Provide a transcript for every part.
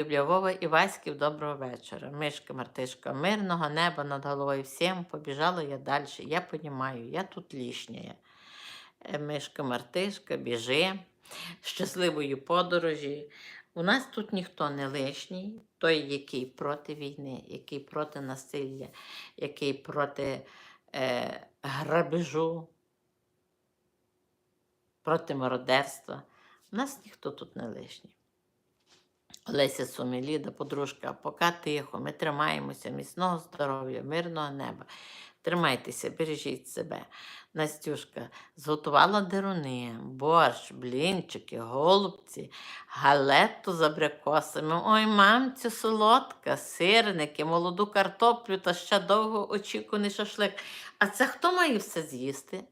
Львова і Васьків, доброго вечора. Мишка, Мартишка, мирного неба над головою всім. Побіжала я далі. Я понімаю, я тут лишня. Е, Мишка, Мартишка, біжи. Щасливої подорожі. У нас тут ніхто не лишній, той, який проти війни, який проти насилля, який проти е, грабежу, проти мародерства. У нас ніхто тут не лишній. Олеся Соміліда, подружка, поки тихо, ми тримаємося, міцного здоров'я, мирного неба. Тримайтеся, бережіть себе. Настюшка зготувала деруни, борщ, блінчики, голубці, галету з абрикосами. Ой, мамцю, солодка, сирники, молоду картоплю та ще довго очікуваний шашлик. А це хто має все з'їсти?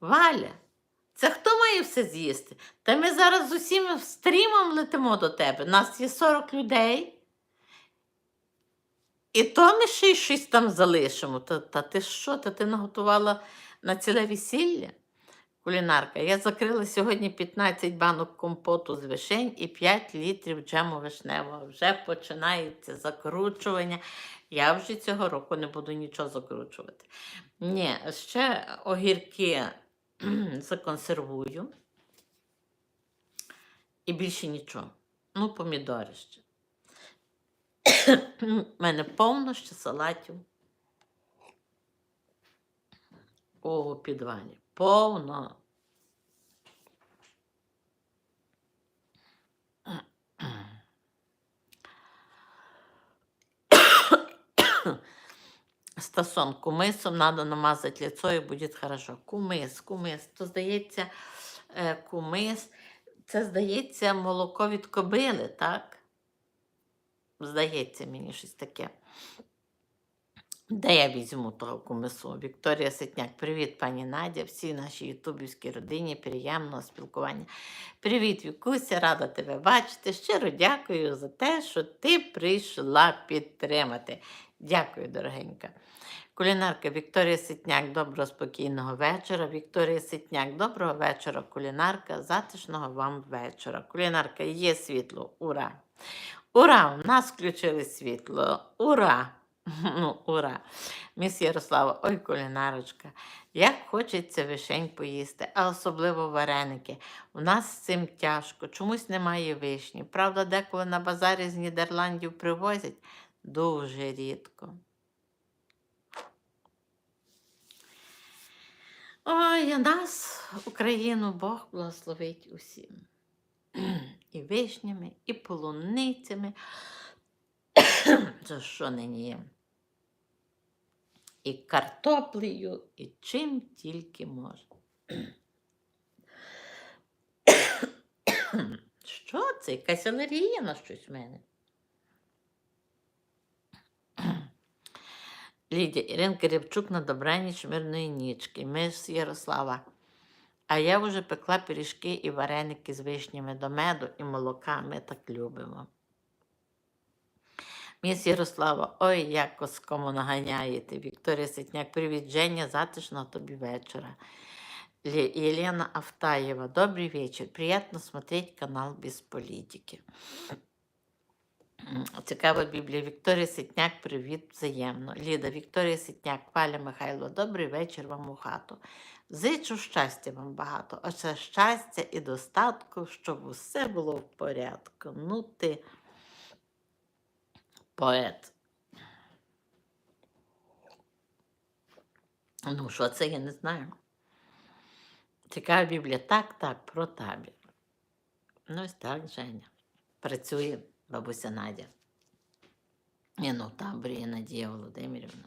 Валя. Це хто має все з'їсти? Та ми зараз з усім стрімом летимо до тебе. Нас є 40 людей. І то ми ще й щось там залишимо. Та, та ти що? Та ти наготувала на ціле весілля? Кулінарка. Я закрила сьогодні 15 банок компоту з вишень і 5 літрів джему вишневого. Вже починається закручування. Я вже цього року не буду нічого закручувати. Ні, ще огірки законсервую. І більше нічого. Ну, помідори ще. У мене повно ще салатів у підвалі. Повно. Стасон, кумисом надо намазати лицо і буде хорошо. Кумис, кумис. То здається, е, кумис, це здається молоко від кобили, так? Здається, мені щось таке. Де я візьму того кумису? Вікторія Ситняк, привіт, пані Надя, всій нашій ютубівській родині, приємного спілкування. Привіт, Вікуся, рада тебе бачити. Щиро дякую за те, що ти прийшла підтримати. Дякую, дорогенька. Кулінарка Вікторія Ситняк, доброго спокійного вечора. Вікторія Ситняк, доброго вечора, кулінарка, затишного вам вечора. Кулінарка, є світло, ура! Ура! У нас включили світло. Ура! Ну, ура! Міс Ярослава, ой, кулінарочка, як хочеться вишень поїсти, а особливо вареники. У нас з цим тяжко, чомусь немає вишні. Правда, деколи на базарі з Нідерландів привозять дуже рідко. Ой, нас, Україну, Бог благословить усім. І вишнями, і полуницями. За що нині є? І картоплею, і чим тільки можна. Що це? Якась алергія на щось в мене? Лідія Іринка Рябчук на добраніч мирної нічки. Ми з Ярослава. А я вже пекла пиріжки і вареники з вишнями до меду і молока. Ми так любимо. Міс Ярослава, ой, як коскому наганяєте. Вікторія Ситняк, привіт, Женя, затишного тобі вечора. Ле- Елена Автаева, добрый вечер. Приятно смотреть канал без политики. Цікава Біблія. Вікторія Ситняк, привіт взаємно. Ліда, Вікторія Ситняк, Валя Михайло, добрий вечір вам у хату. Зичу щастя вам багато, а це щастя і достатку, щоб усе було в порядку. Ну ти поет. Ну, що це, я не знаю. Цікава Біблія. Так, так, про табір. Ну, ось так, Женя. Працює бабуся Надя. І ну, таборі є Надія Володимирівна.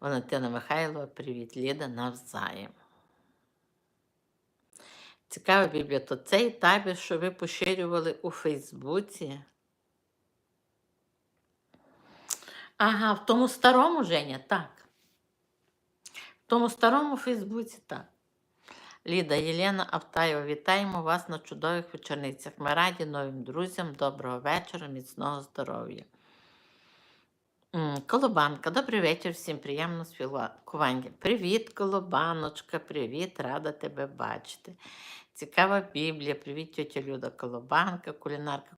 Валентина Михайлова, привіт, Ліда, навзаєм. Цікава Біблія, то цей табір, що ви поширювали у Фейсбуці. Ага, в тому старому Женя, так. В тому старому Фейсбуці, так. Ліда Єлена Автаєва, вітаємо вас на чудових вечорницях. Ми раді новим друзям. Доброго вечора, міцного здоров'я. Колобанка, добрий вечір, всім приємно спілкування. Привіт, Колобаночка, привіт, рада тебе бачити. Цікава Біблія. Привіт, тетя Люда Колобанка, кулінарка